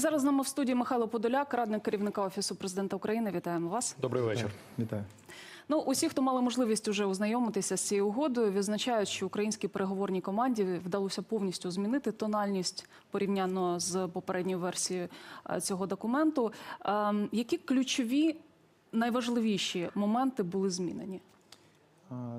зараз з нами в студії Михайло Подоляк, радник керівника офісу президента України. Вітаємо вас. Добрий вечір. Вітаю. Ну, усі, хто мали можливість уже ознайомитися з цією угодою, відзначають, що українській переговорній команді вдалося повністю змінити тональність порівняно з попередньою версією е, цього документу. Ем, Які ключові найважливіші моменти були змінені?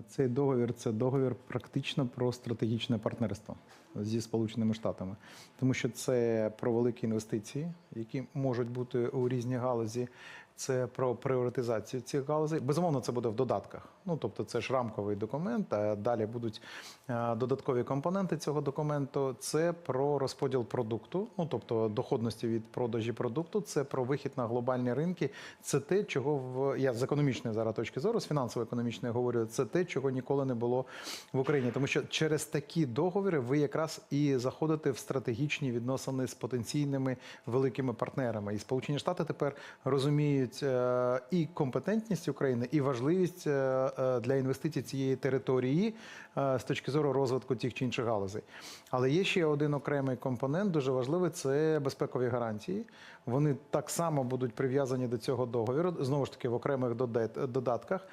Цей договір це договір практично про стратегічне партнерство зі Сполученими Штатами, тому що це про великі інвестиції, які можуть бути у різні галузі. Це про пріоритизацію цих галузей. Безумовно, це буде в додатках. Ну тобто, це ж рамковий документ. А далі будуть е, додаткові компоненти цього документу. Це про розподіл продукту, ну тобто доходності від продажі продукту. Це про вихід на глобальні ринки. Це те, чого в я з економічної зараз точки зору, з фінансово-економічної говорю, це те, чого ніколи не було в Україні. Тому що через такі договори ви якраз і заходите в стратегічні відносини з потенційними великими партнерами. І Сполучені Штати тепер розуміють е, і компетентність України, і важливість е, е, для інвестицій цієї території з точки зору розвитку тих чи інших галузей. Але є ще один окремий компонент, дуже важливий це безпекові гарантії. Вони так само будуть прив'язані до цього договіру, знову ж таки в окремих додатках.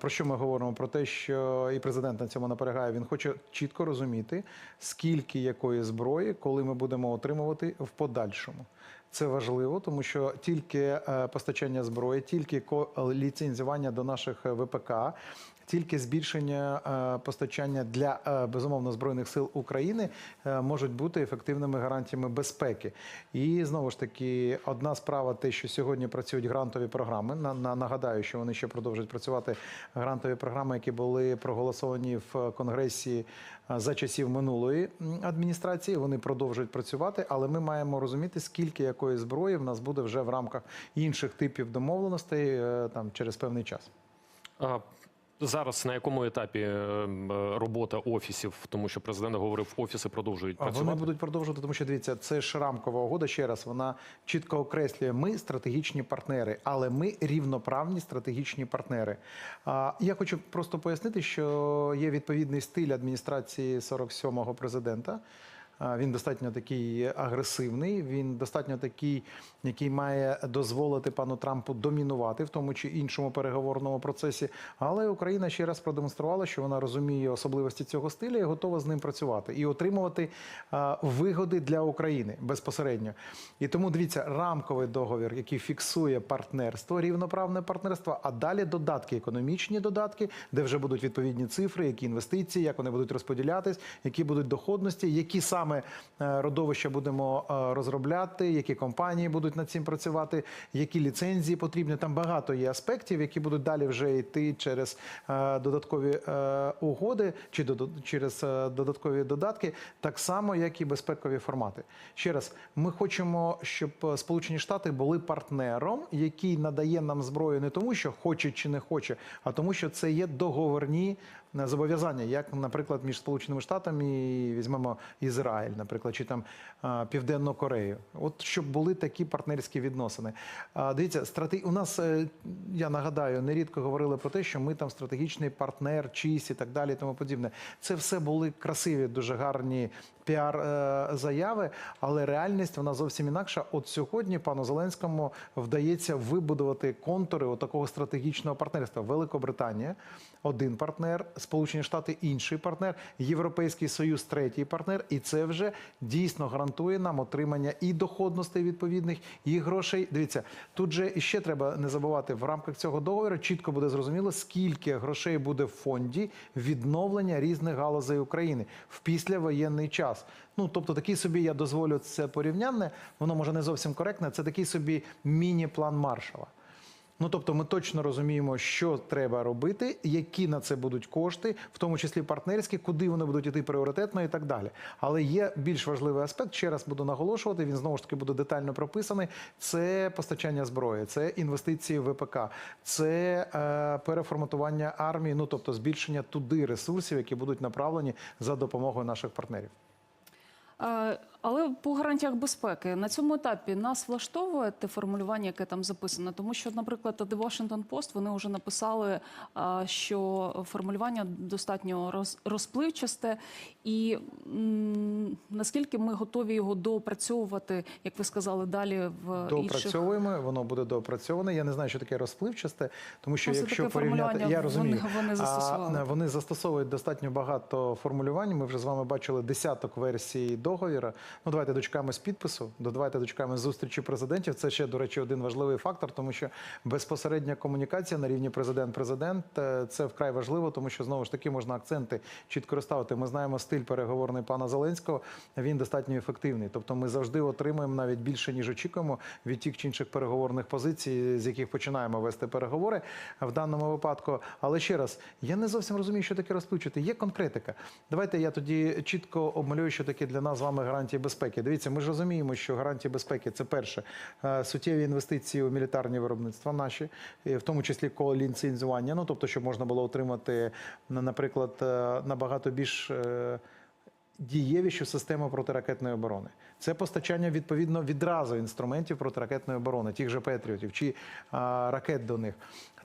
Про що ми говоримо? Про те, що і президент на цьому наполягає. Він хоче чітко розуміти, скільки якої зброї, коли ми будемо отримувати в подальшому. Це важливо, тому що тільки е, постачання зброї, тільки ліцензування до наших е, ВПК, тільки збільшення е, постачання для безумовно збройних сил України можуть бути ефективними гарантіями безпеки. І знову ж таки, одна справа, те, що сьогодні працюють грантові програми. На, на нагадаю, що вони ще продовжують працювати грантові програми, які були проголосовані в Конгресі за часів минулої адміністрації. Вони продовжують працювати, але ми маємо розуміти, скільки якої зброї в нас буде вже в рамках інших типів домовленостей е, там через певний час. Зараз на якому етапі е, е, робота офісів, тому що президент говорив, офіси продовжують працювати. Вони будуть продовжувати, тому що дивіться, це ж рамкова угода. Ще раз вона чітко окреслює. Ми стратегічні партнери, але ми рівноправні стратегічні партнери. Я хочу просто пояснити, що є відповідний стиль адміністрації 47-го президента. Він достатньо такий агресивний. Він достатньо такий, який має дозволити пану Трампу домінувати в тому чи іншому переговорному процесі. Але Україна ще раз продемонструвала, що вона розуміє особливості цього стиля і готова з ним працювати і отримувати вигоди для України безпосередньо. І тому дивіться, рамковий договір, який фіксує партнерство, рівноправне партнерство, а далі додатки, економічні додатки, де вже будуть відповідні цифри, які інвестиції, як вони будуть розподілятись, які будуть доходності, які саме е, родовища будемо е, розробляти, які компанії будуть над цим працювати, які ліцензії потрібні. Там багато є аспектів, які будуть далі вже йти через е, додаткові е, угоди чи через додаткові додатки, так само, як і безпекові формати. Ще раз, ми хочемо, щоб Сполучені Штати були партнером, який надає нам зброю не тому, що хоче чи не хоче, а тому, що це є договорні зобов'язання, як, наприклад, між Сполученими Штатами і візьмемо Ізраїль, наприклад, чи там Південну Корею. От щоб були такі партнерські відносини. Дивіться, стратег... у нас е, я нагадаю, нерідко говорили про те, що ми там стратегічний партнер, чийсь і так далі, і тому подібне. Це все були красиві, дуже гарні піар е, але реальність вона зовсім інакша. От сьогодні пану Зеленському вдається вибудувати контури от такого стратегічного партнерства. Великобританія один партнер, Сполучені Штати інший партнер, Європейський Союз третій партнер, і це вже дійсно гарантує нам отримання і доходностей відповідних, і грошей. Дивіться, тут же іще треба не забувати в рамках цього договору. Чітко буде зрозуміло, скільки грошей буде в фонді відновлення різних галузей України в післявоєнний час. Ну тобто, такий собі я дозволю це порівнянне. Воно може не зовсім коректне. Це такий собі міні-план Маршала. Ну тобто, ми точно розуміємо, що треба робити, які на це будуть кошти, в тому числі партнерські, куди вони будуть іти пріоритетно і так далі. Але є більш важливий аспект. Ще раз буду наголошувати. Він знову ж таки буде детально прописаний. Це постачання зброї, це інвестиції в ВПК, це е, переформатування армії. Ну тобто збільшення туди ресурсів, які будуть направлені за допомогою наших партнерів. Е, Але по гарантіях безпеки на цьому етапі нас влаштовує те формулювання, яке там записано, тому що, наприклад, The Washington Post вони вже написали, що формулювання достатньо роз, розпливчасте, і наскільки ми готові його доопрацьовувати, як ви сказали, далі в інших Доопрацьовуємо, воно буде доопрацьоване. Я не знаю, що таке розпливчасте, тому що Ну, якщо порівняти, я розумію, вони- вони застосували. А, вони застосовують достатньо багато формулювань. Ми вже з вами бачили десяток версій договіра. Ну давайте дочекаємось підпису. до- Давайте дочекаємось зустрічі президентів. Це ще, до речі, один важливий фактор, тому що безпосередня комунікація на рівні президент-президент е, це вкрай важливо, тому що знову ж таки можна акценти чітко розставити. Ми знаємо стиль переговорний пана Зеленського. Він достатньо ефективний. Тобто, ми завжди отримуємо навіть більше ніж очікуємо від тих чи інших переговорних позицій, з яких починаємо вести переговори в даному випадку. Але ще раз, я не зовсім розумію, що таке розпливчати. Є конкретика. Давайте я тоді чітко обмалюю, що таке для нас з вами гарантії безпеки. Дивіться, ми ж розуміємо, що гарантії безпеки це перше е, суттєві інвестиції у мілітарні виробництва наші, в тому числі колінцензування. Ну тобто, щоб можна було отримати, на- наприклад, е, набагато більш. е, Дієвішу систему протиракетної оборони це постачання відповідно відразу інструментів протиракетної оборони, тих же Петріотів чи а, ракет до них.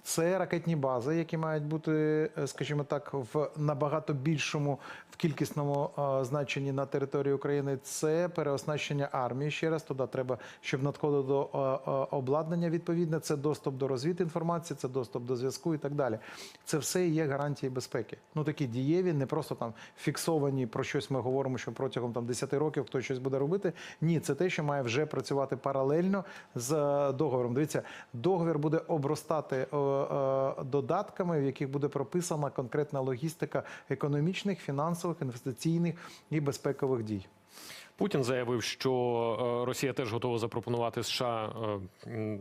Це ракетні бази, які мають бути, е, скажімо так, в набагато більшому в кількісному е, значенні на території України. Це переоснащення армії. Ще раз туди треба, щоб надходило до е, обладнання відповідне. Це доступ до розвідінформації, це доступ до зв'язку і так далі. Це все є гарантії безпеки. Ну такі дієві, не просто там фіксовані про щось. Ми говоримо, що протягом там 10 років хтось щось буде робити. Ні, це те, що має вже працювати паралельно з договором. Дивіться, договір буде обростати додатками, в яких буде прописана конкретна логістика економічних, фінансових, інвестиційних і безпекових дій. Путін заявив, що е, Росія теж готова запропонувати США е,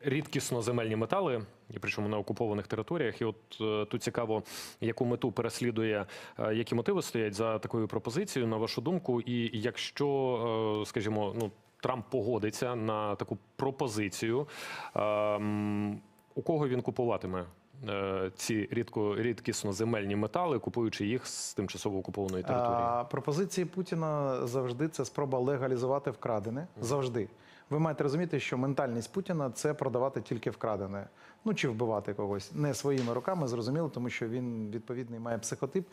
рідкісно земельні метали, і причому на окупованих територіях. І от е, тут цікаво, яку мету переслідує, е, які мотиви стоять за такою пропозицією, на вашу думку, і якщо, е, скажімо, ну. Трамп погодиться на таку пропозицію. У кого він купуватиме ці рідко рідкісно земельні метали, купуючи їх з тимчасово окупованої території? А, пропозиції Путіна завжди це спроба легалізувати вкрадене. Завжди. Ви маєте розуміти, що ментальність Путіна це продавати тільки вкрадене. Ну чи вбивати когось не своїми руками, зрозуміло, тому що він відповідний має психотип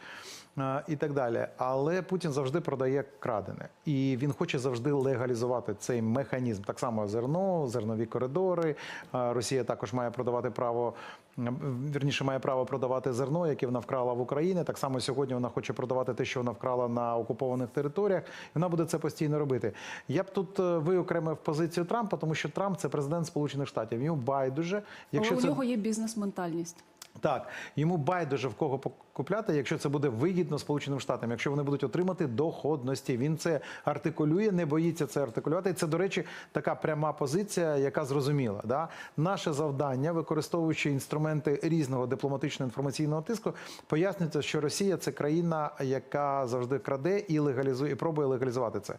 а, і так далі. Але Путін завжди продає крадене, і він хоче завжди легалізувати цей механізм. Так само зерно, зернові коридори. А, Росія також має продавати право. Вірніше має право продавати зерно, яке вона вкрала в Україні. Так само сьогодні вона хоче продавати те, що вона вкрала на окупованих територіях. І вона буде це постійно робити. Я б тут е, виокремив позицію Трампа, тому що Трамп це президент Сполучених Штатів. Йому байдуже, якщо Але це у нього є бізнес-ментальність. Так, йому байдуже в кого купляти, якщо це буде вигідно Сполученим Штатам, якщо вони будуть отримати доходності. Він це артикулює, не боїться це артикулювати. І це, до речі, така пряма позиція, яка зрозуміла. Да? Наше завдання, використовуючи інструменти різного дипломатичного інформаційного тиску, пояснюється, що Росія це країна, яка завжди краде і легалізує, і пробує легалізувати це.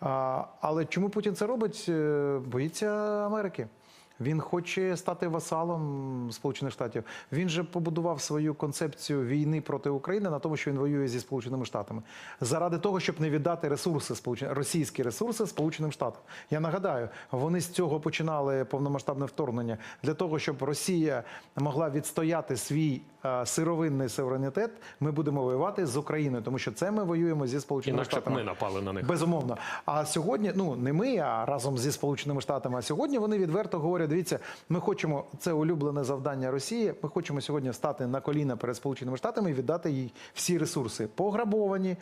А, але чому Путін це робить? Е, Боїться Америки. Він хоче стати васалом Сполучених Штатів. Він же побудував свою концепцію війни проти України на тому, що він воює зі Сполученими Штатами, заради того, щоб не віддати ресурси російські ресурси Сполученим Штатам. Я нагадаю, вони з цього починали повномасштабне вторгнення для того, щоб Росія могла відстояти свій е, сировинний суверенітет. Ми будемо воювати з Україною, тому що це ми воюємо зі Сполученими Інакше б Штатами. ми напали на них. Безумовно. А сьогодні, ну не ми, а разом зі Сполученими Штатами. А сьогодні вони відверто говорять: дивіться, ми хочемо це улюблене завдання Росії. Ми хочемо сьогодні стати на коліна перед Сполученими Штатами і віддати їй всі ресурси пограбовані.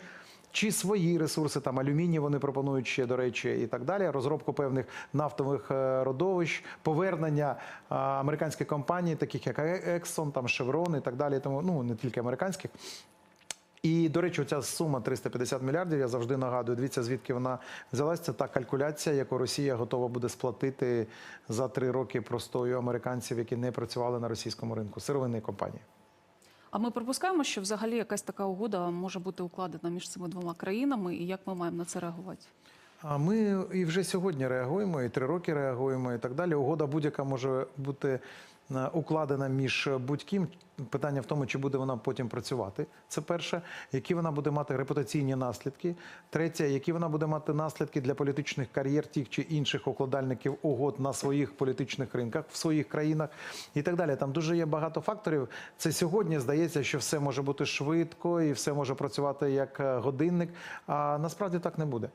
Чи свої ресурси, там алюміній вони пропонують ще, до речі, і так далі. Розробку певних нафтових е, родовищ, повернення е, американських компаній, таких як Exxon, там Chevron і так далі. Тому ну не тільки американських, і, до речі, ця сума 350 мільярдів, я завжди нагадую, дивіться, звідки вона взялась. Це та калькуляція, яку Росія готова буде сплатити за три роки простою американців, які не працювали на російському ринку, сировинної компанії. А ми припускаємо, що взагалі якась така угода може бути укладена між цими двома країнами, і як ми маємо на це реагувати? А ми і вже сьогодні реагуємо, і три роки реагуємо, і так далі. Угода будь-яка може бути укладена між будь-ким. Питання в тому, чи буде вона потім працювати. Це перше, які вона буде мати репутаційні наслідки. Третє, які вона буде мати наслідки для політичних кар'єр тих чи інших укладальників угод на своїх політичних ринках в своїх країнах і так далі. Там дуже є багато факторів. Це сьогодні здається, що все може бути швидко і все може працювати як е, годинник. А насправді так не буде.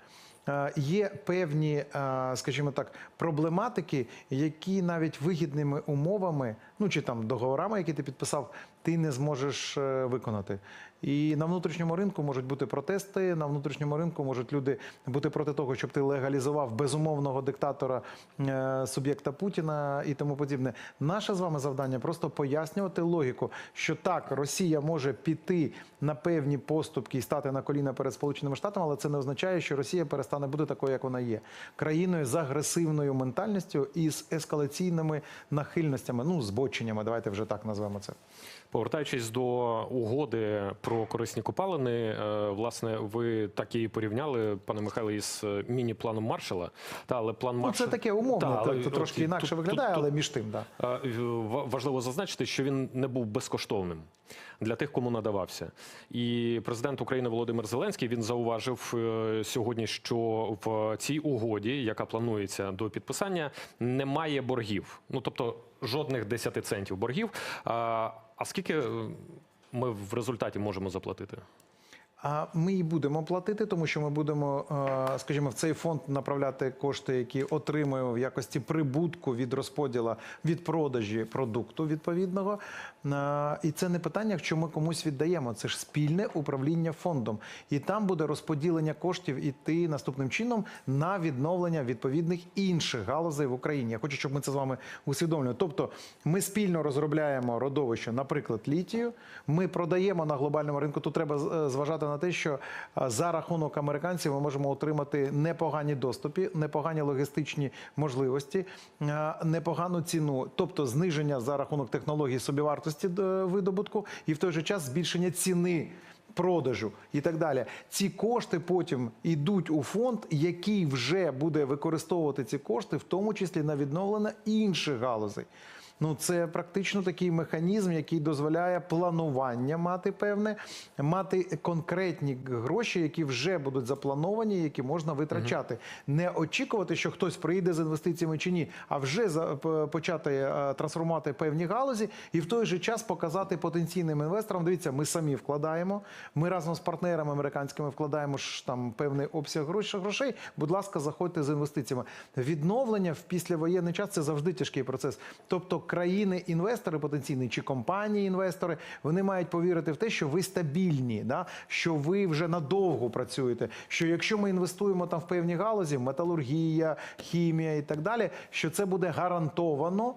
Е, Є певні, е, скажімо так, проблематики, які навіть вигідними умовами, ну чи там договорами, які ти підписав, ти не зможеш е, виконати. І на внутрішньому ринку можуть бути протести. На внутрішньому ринку можуть люди бути проти того, щоб ти легалізував безумовного диктатора е, суб'єкта Путіна і тому подібне. Наше з вами завдання просто пояснювати логіку, що так, Росія може піти на певні поступки і стати на коліна перед Сполученими Штатами, але це не означає, що Росія перестане бути такою, як вона є, країною з агресивною ментальністю і з ескалаційними нахильностями, ну збоченнями. Давайте вже так назвемо це. Повертаючись до угоди про корисні копалини, е, власне, ви так її порівняли, пане Михайле, із е, міні-планом Маршала. Та, але план Ну, це таке умовно, Та, але це трошки тут- інакше тут- виглядає, тут- але між тим, да. Е, Важливо зазначити, що він не був безкоштовним для тих, кому надавався. І президент України Володимир Зеленський він зауважив е, сьогодні, що в цій угоді, яка планується до підписання, немає боргів. Ну тобто жодних 10 центів боргів. А, а скільки е, ми в результаті можемо заплатити? Ми і будемо платити, тому що ми будемо, е, скажімо, в цей фонд направляти кошти, які отримуємо в якості прибутку від розподілу від продажі продукту відповідного. Е, І це не питання, якщо ми комусь віддаємо. Це ж спільне управління фондом, і там буде розподілення коштів іти наступним чином на відновлення відповідних інших галузей в Україні. Я хочу, щоб ми це з вами усвідомлювали. Тобто, ми спільно розробляємо родовище, наприклад, літію. Ми продаємо на глобальному ринку. Тут треба е, зважати на те, що е, за рахунок американців ми можемо отримати непогані доступи, непогані логістичні можливості, е, непогану ціну, тобто зниження за рахунок технологій собівартості е, видобутку, і в той же час збільшення ціни. Продажу і так далі. Ці кошти потім йдуть у фонд, який вже буде використовувати ці кошти, в тому числі на відновлення інших галузей. Ну, це практично такий механізм, який дозволяє планування мати певне, мати конкретні гроші, які вже будуть заплановані, які можна витрачати. Не очікувати, що хтось прийде з інвестиціями чи ні, а вже почати е, трансформувати певні галузі і в той же час показати потенційним інвесторам. Дивіться, ми самі вкладаємо. Ми разом з партнерами американськими вкладаємо ж там певний обсяг грош- грошей. Будь ласка, заходьте з інвестиціями. Відновлення в післявоєнний час це завжди тяжкий процес. Тобто, країни-інвестори потенційні чи компанії-інвестори вони мають повірити в те, що ви стабільні, да? що ви вже надовго працюєте. Що якщо ми інвестуємо там в певні галузі, металургія, хімія і так далі, що це буде гарантовано.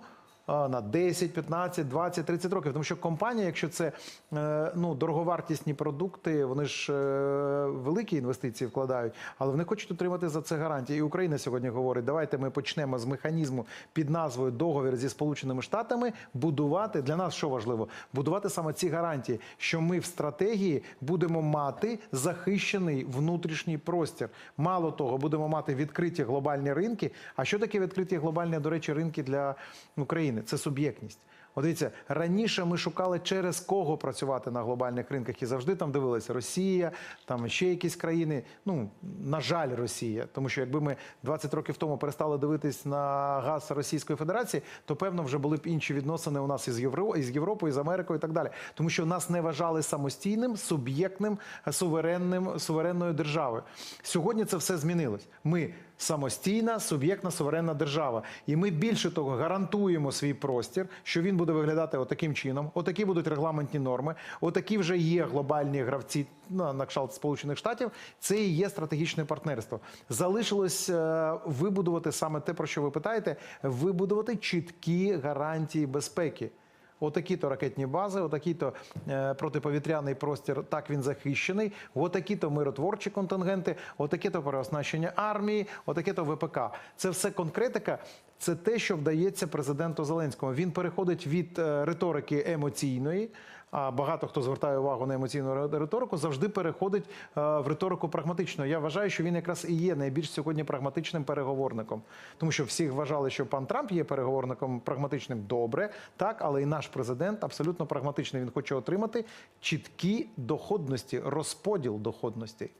На 10, 15, 20, 30 років. Тому що компанія, якщо це е, ну, дороговартісні продукти, вони ж е, великі інвестиції вкладають, але вони хочуть отримати за це гарантії. І Україна сьогодні говорить: давайте ми почнемо з механізму під назвою договір зі Сполученими Штатами будувати для нас, що важливо, будувати саме ці гарантії, що ми в стратегії будемо мати захищений внутрішній простір. Мало того, будемо мати відкриті глобальні ринки. А що таке відкриті глобальні, до речі, ринки для України? Це суб'єктність. От дивіться, раніше ми шукали через кого працювати на глобальних ринках і завжди там дивилися Росія, там ще якісь країни. Ну на жаль, Росія, тому що якби ми 20 років тому перестали дивитись на газ Російської Федерації, то певно вже були б інші відносини у нас із Євро, із Європою, з Америкою і так далі. Тому що нас не вважали самостійним, суб'єктним, суверенним суверенною державою. Сьогодні це все змінилось. Ми самостійна, суб'єктна, суверенна держава. І ми більше того гарантуємо свій простір, що він буде виглядати отаким чином. Отакі будуть регламентні норми. Отакі вже є глобальні гравці ну, на кшталт Сполучених Штатів. Це і є стратегічне партнерство. Залишилось е, вибудувати саме те, про що ви питаєте, вибудувати чіткі гарантії безпеки. Отакі-то ракетні бази, отакі-то е, протиповітряний простір, так він захищений, отакі-то миротворчі контингенти, отаке-то переоснащення армії, отаке-то ВПК. Це все конкретика. Це те, що вдається президенту Зеленському. Він переходить від е, риторики емоційної. А багато хто звертає увагу на емоційну риторику, завжди переходить е, в риторику прагматично. Я вважаю, що він якраз і є найбільш сьогодні прагматичним переговорником, тому що всі вважали, що пан Трамп є переговорником прагматичним добре, так, але і наш президент абсолютно прагматичний. Він хоче отримати чіткі доходності, розподіл доходностей.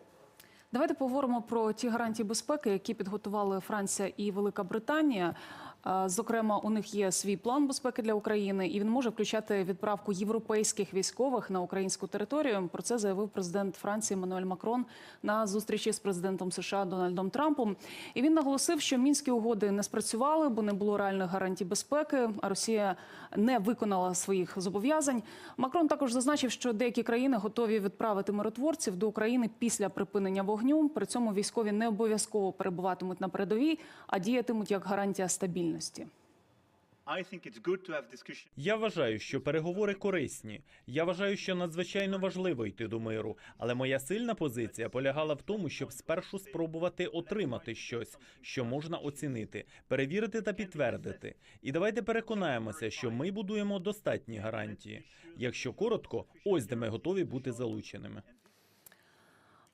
Давайте поговоримо про ті гарантії безпеки, які підготували Франція і Велика Британія. Зокрема, у них є свій план безпеки для України, і він може включати відправку європейських військових на українську територію. Про це заявив президент Франції Мануель Макрон на зустрічі з президентом США Дональдом Трампом. І він наголосив, що мінські угоди не спрацювали, бо не було реальних гарантій безпеки. А Росія не виконала своїх зобов'язань. Макрон також зазначив, що деякі країни готові відправити миротворців до України після припинення вогню. При цьому військові не обов'язково перебуватимуть на передовій, а діятимуть як гарантія стабільності. I think it's good to have discussion. Я вважаю, що переговори корисні. Я вважаю, що надзвичайно важливо йти до миру. Але моя сильна позиція полягала в тому, щоб спершу спробувати отримати щось, що можна оцінити, перевірити та підтвердити. І давайте переконаємося, що ми будуємо достатні гарантії. Якщо коротко, ось де ми готові бути залученими.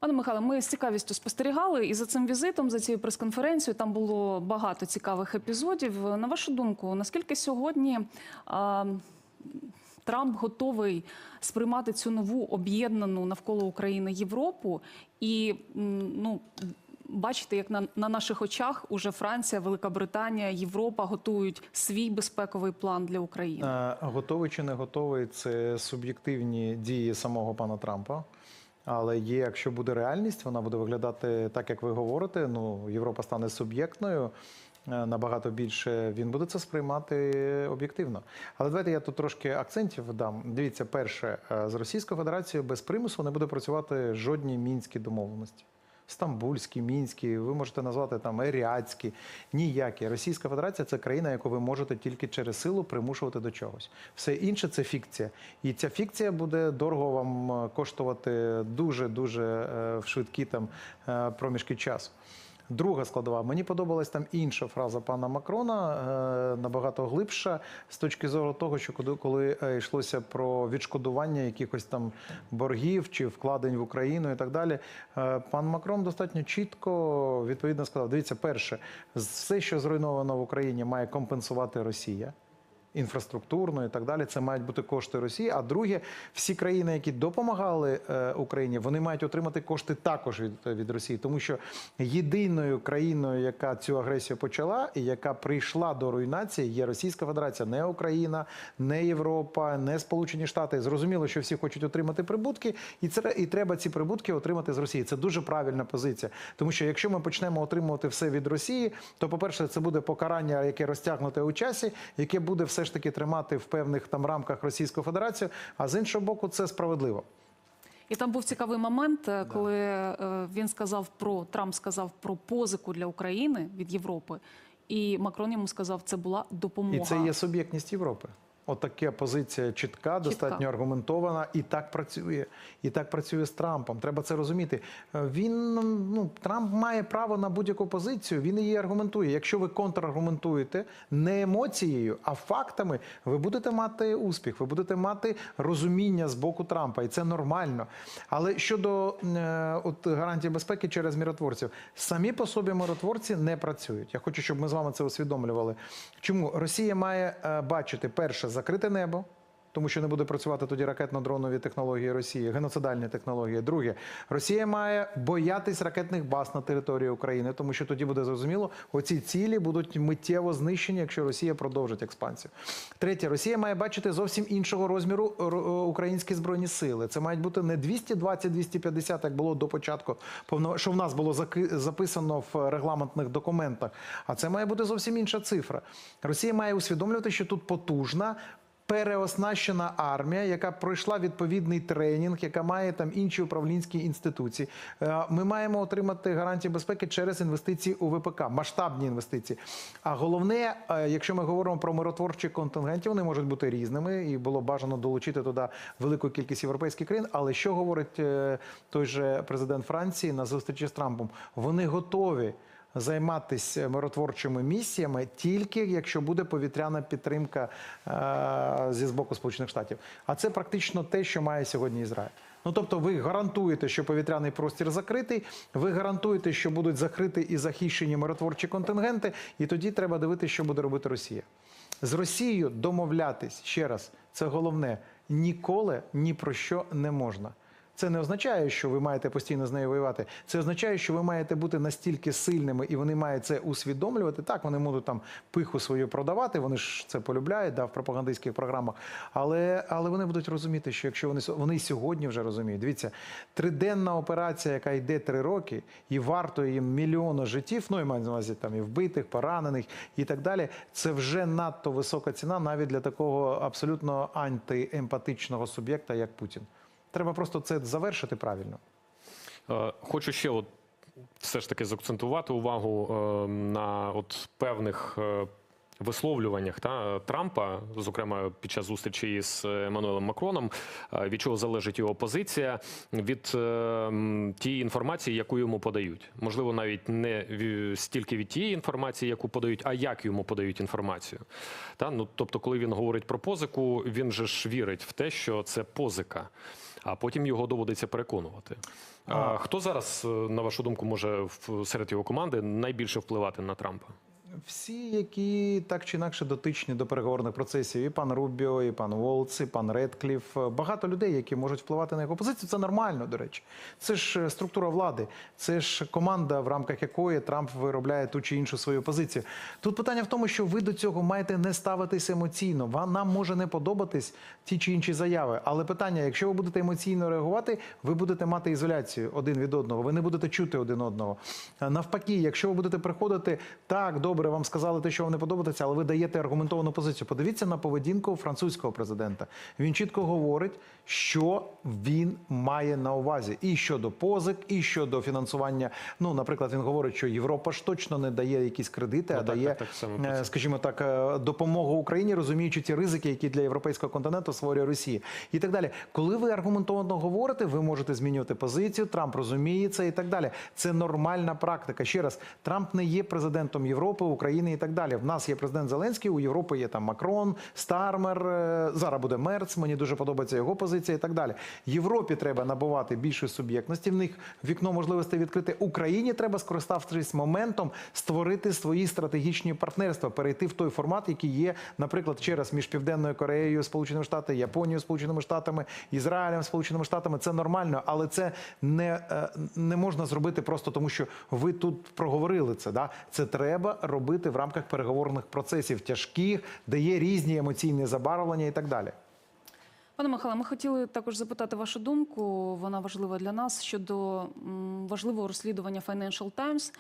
Пане Михайле, ми з цікавістю спостерігали і за цим візитом, за цією прес-конференцією, там було багато цікавих епізодів. На вашу думку, наскільки сьогодні а, Трамп готовий сприймати цю нову об'єднану навколо України Європу і ну. Бачите, як на, на наших очах уже Франція, Велика Британія, Європа готують свій безпековий план для України. Готовий чи не готовий це суб'єктивні дії самого пана Трампа. Але є, якщо буде реальність, вона буде виглядати так, як ви говорите. Ну, Європа стане суб'єктною. е, Набагато більше він буде це сприймати об'єктивно. Але давайте я тут трошки акцентів дам. Дивіться, перше, е, з Російською Федерацією без примусу не буде працювати жодні мінські домовленості. Стамбульські, мінські, ви можете назвати там еріатські, ніякі. Російська Федерація це країна, яку ви можете тільки через силу примушувати до чогось. Все інше це фікція. І ця фікція буде дорого вам е, коштувати дуже дуже в швидкі там е, проміжки часу. Друга складова. Мені подобалась там інша фраза пана Макрона, е, набагато глибша, з точки зору того, що коли, е, йшлося про відшкодування якихось там боргів чи вкладень в Україну і так далі. е, Пан Макрон достатньо чітко відповідно сказав: дивіться, перше, все, що зруйновано в Україні, має компенсувати Росія інфраструктурно і так далі. Це мають бути кошти Росії. А друге, всі країни, які допомагали е, Україні, вони мають отримати кошти також від, від Росії, тому що єдиною країною, яка цю агресію почала і яка прийшла до руйнації, є Російська Федерація, не Україна, не Європа, не Сполучені Штати. Зрозуміло, що всі хочуть отримати прибутки, і це і треба ці прибутки отримати з Росії. Це дуже правильна позиція, тому що якщо ми почнемо отримувати все від Росії, то по перше, це буде покарання, яке розтягнуте у часі, яке буде все ж таки тримати в певних там рамках Російську Федерацію. А з іншого боку, це справедливо. І там був цікавий момент, е, коли да. він сказав про Трамп сказав про позику для України від Європи, і Макрон йому сказав, це була допомога. І це є суб'єктність Європи. Отака позиція чітка, достатньо аргументована, і так працює. І так працює з Трампом. Треба це розуміти. Е, Він ну Трамп має право на будь-яку позицію. Він її аргументує. Якщо ви контраргументуєте не емоцією, а фактами, ви будете мати успіх, ви будете мати розуміння з боку Трампа, і це нормально. Але щодо е, от гарантії безпеки через миротворців, самі по собі миротворці не працюють. Я хочу, щоб ми з вами це усвідомлювали. Чому Росія має е, бачити перше закрите небо. Тому що не буде працювати тоді ракетно-дронові технології Росії, геноцидальні технології. Друге, Росія має боятись ракетних баз на території України, тому що тоді буде зрозуміло, оці цілі будуть миттєво знищені, якщо Росія продовжить експансію. Третє, Росія має бачити зовсім іншого розміру українські збройні сили. Це мають бути не 220-250, як було до початку, що в нас було записано в регламентних документах. А це має бути зовсім інша цифра. Росія має усвідомлювати, що тут потужна переоснащена армія, яка пройшла відповідний тренінг, яка має там інші управлінські інституції. Е, Ми маємо отримати гарантії безпеки через інвестиції у ВПК, масштабні інвестиції. А головне, е, якщо ми говоримо про миротворчі контингенти, вони можуть бути різними, і було бажано долучити туди велику кількість європейських країн. Але що говорить е, той же президент Франції на зустрічі з Трампом? Вони готові займатися миротворчими місіями тільки якщо буде повітряна підтримка е, зі з боку Сполучених Штатів. А це практично те, що має сьогодні Ізраїль. Ну тобто, ви гарантуєте, що повітряний простір закритий, ви гарантуєте, що будуть закриті і захищені миротворчі контингенти, і тоді треба дивитися, що буде робити Росія. З Росією домовлятись ще раз, це головне ніколи ні про що не можна. Це не означає, що ви маєте постійно з нею воювати. Це означає, що ви маєте бути настільки сильними, і вони мають це усвідомлювати. Так, вони можуть там пиху свою продавати. Вони ж це полюбляють да, в пропагандистських програмах. Але, але вони будуть розуміти, що якщо вони вони сьогодні вже розуміють. Дивіться, триденна операція, яка йде три роки, і вартує їм мільйони життів. Ну і маю на увазі там і вбитих, поранених і так далі. Це вже надто висока ціна навіть для такого абсолютно антиемпатичного суб'єкта, як Путін. Треба просто це завершити правильно. Е, Хочу ще от все ж таки заакцентувати увагу е, на от певних е, висловлюваннях та, Трампа, зокрема під час зустрічі із Еммануелем Макроном, від чого залежить його позиція від тієї інформації, яку йому подають. Можливо, навіть не стільки від тієї інформації, яку подають, а як йому подають інформацію. Та? Ну, тобто, коли він говорить про позику, він же ж вірить в те, що це позика. А потім його доводиться переконувати. А хто зараз, е, на вашу думку, може серед його команди найбільше впливати на Трампа? Всі, які так чи інакше дотичні до переговорних процесів, і пан Рубіо, і пан Волц, і пан Редкліф, багато людей, які можуть впливати на його позицію. Це нормально, до речі. Це ж е, структура влади, це ж команда, в рамках якої Трамп виробляє ту чи іншу свою позицію. Тут питання в тому, що ви до цього маєте не ставитись емоційно. Вам нам може не подобатись ті чи інші заяви. Але питання: якщо ви будете емоційно реагувати, ви будете мати ізоляцію один від одного. Ви не будете чути один одного. Навпаки, якщо ви будете приходити так, добре, вам сказали те, що вам не подобається, але ви даєте аргументовану позицію. Подивіться на поведінку французького президента. Він чітко говорить, що він має на увазі і щодо позик, і щодо фінансування. Ну, наприклад, він говорить, що Європа ж точно не дає якісь кредити, а Ну, так, дає так, так, е, скажімо так, е, допомогу Україні, розуміючи ті ризики, які для європейського континенту створює Росія, і так далі. Коли ви аргументовано говорите, ви можете змінювати позицію. Трамп розуміє це і так далі. Це нормальна практика. Ще раз, Трамп не є президентом Європи, України і так далі. В нас є президент Зеленський, у Європи є там Макрон, Стармер. е, Зараз буде Мерц. Мені дуже подобається його позиція і так далі. Європі треба набувати більше суб'єктності. В них вікно можливостей відкрити. Україні треба скориставшись моментом створити свої стратегічні партнерства, перейти в той формат, який є, наприклад, через між Південною Кореєю, Сполученими Штатами, Японією, Сполученими Штатами, Ізраїлем, Сполученими Штатами. Це нормально, але це не, е, не можна зробити просто тому, що ви тут проговорили це. Да? Це треба робити в рамках переговорних процесів тяжких, де є різні емоційні забарвлення і так далі. Пане Михайло, ми хотіли також запитати вашу думку. Вона важлива для нас щодо важливого розслідування Financial Times,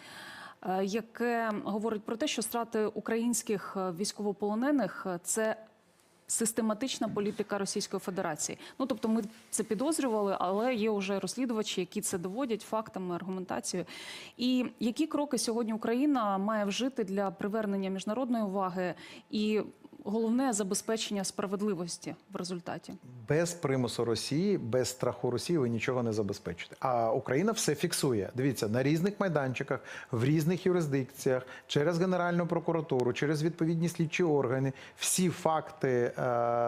е, яке говорить про те, що страти українських е, військовополонених е, це. Систематична політика Російської Федерації. Ну тобто, ми це підозрювали, але є вже розслідувачі, які це доводять фактами, аргументацією. І які кроки сьогодні Україна має вжити для привернення міжнародної уваги і головне забезпечення справедливості в результаті? Без примусу Росії, без страху Росії ви нічого не забезпечите. А Україна все фіксує. Дивіться на різних майданчиках, в різних юрисдикціях, через Генеральну прокуратуру, через відповідні слідчі органи. Всі факти, е,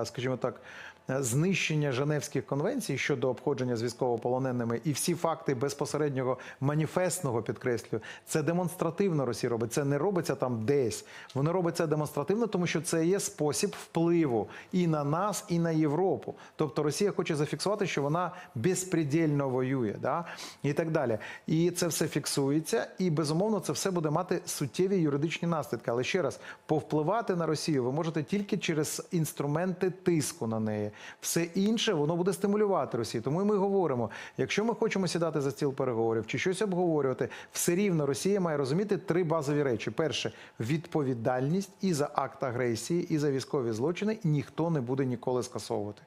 скажімо так. Е, Знищення Женевських конвенцій щодо обходження з військовополоненими і всі факти безпосереднього маніфестного підкреслюю, це демонстративно Росія робить. Це не робиться там десь. Воно робиться демонстративно, тому що це є спосіб впливу і на нас, і на Європу. Тобто Росія хоче зафіксувати, що вона безпредельно воює, да? і так далі. І це все фіксується, і безумовно це все буде мати суттєві юридичні наслідки. Але ще раз, повпливати на Росію ви можете тільки через інструменти тиску на неї. Все інше воно буде стимулювати Росію. Тому ми говоримо: якщо ми хочемо сідати за стіл переговорів чи щось обговорювати, все рівно Росія має розуміти три базові речі: перше відповідальність і за акт агресії, і за військові злочини ніхто не буде ніколи скасовувати.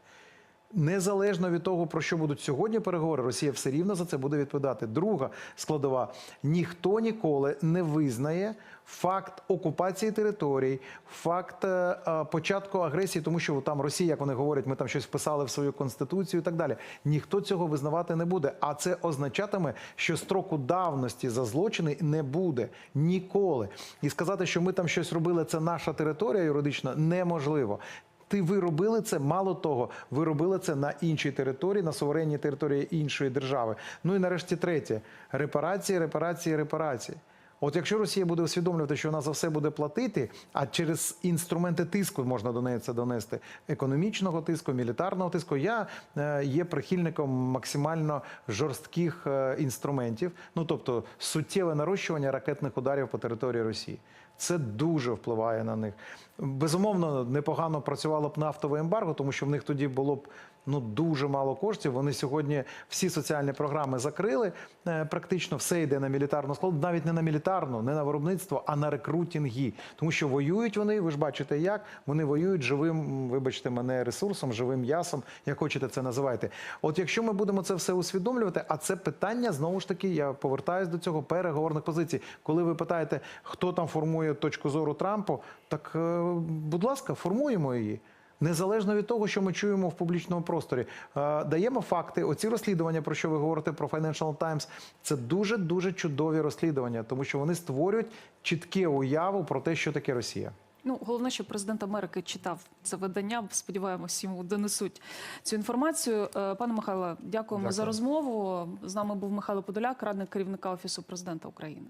Незалежно від того, про що будуть сьогодні переговори, Росія все рівно за це буде відповідати. Друга складова: ніхто ніколи не визнає факт окупації територій, факт е, е, початку агресії, тому що там Росія, як вони говорять, ми там щось вписали в свою конституцію і так далі. Ніхто цього визнавати не буде. А це означатиме, що строку давності за злочини не буде ніколи. І сказати, що ми там щось робили, це наша територія юридична, неможливо. Ти ви робили це мало того, ви робили це на іншій території, на суверенній території іншої держави. Ну і нарешті третє: репарації, репарації, репарації. От якщо Росія буде усвідомлювати, що вона за все буде платити, а через інструменти тиску можна до неї це донести економічного тиску, мілітарного тиску. Я е, є прихильником максимально жорстких е, інструментів, ну тобто суттєве нарощування ракетних ударів по території Росії. Це дуже впливає на них. Безумовно, непогано працювало б нафтове ембарго, тому що в них тоді було б ну дуже мало коштів. Вони сьогодні всі соціальні програми закрили. Е, Практично все йде на мілітарну складу, навіть не на мілітарну, не на виробництво, а на рекрутінги. Тому що воюють вони, ви ж бачите, як вони воюють живим, вибачте мене, ресурсом, живим м'ясом, як хочете це називайте. От якщо ми будемо це все усвідомлювати, а це питання знову ж таки, я повертаюсь до цього переговорних позицій. Коли ви питаєте, хто там формує точку зору Трампу, так е, будь ласка, формуємо її. Незалежно від того, що ми чуємо в публічному просторі, Е, даємо факти. Оці розслідування, про що ви говорите про Financial Times, це дуже дуже чудові розслідування, тому що вони створюють чітке уяву про те, що таке Росія. Ну, головне, що президент Америки читав це видання. Сподіваємось, йому донесуть цю інформацію. Е, Пане Михайло, дякуємо Дякую. за розмову. З нами був Михайло Подоляк, радник керівника офісу президента України.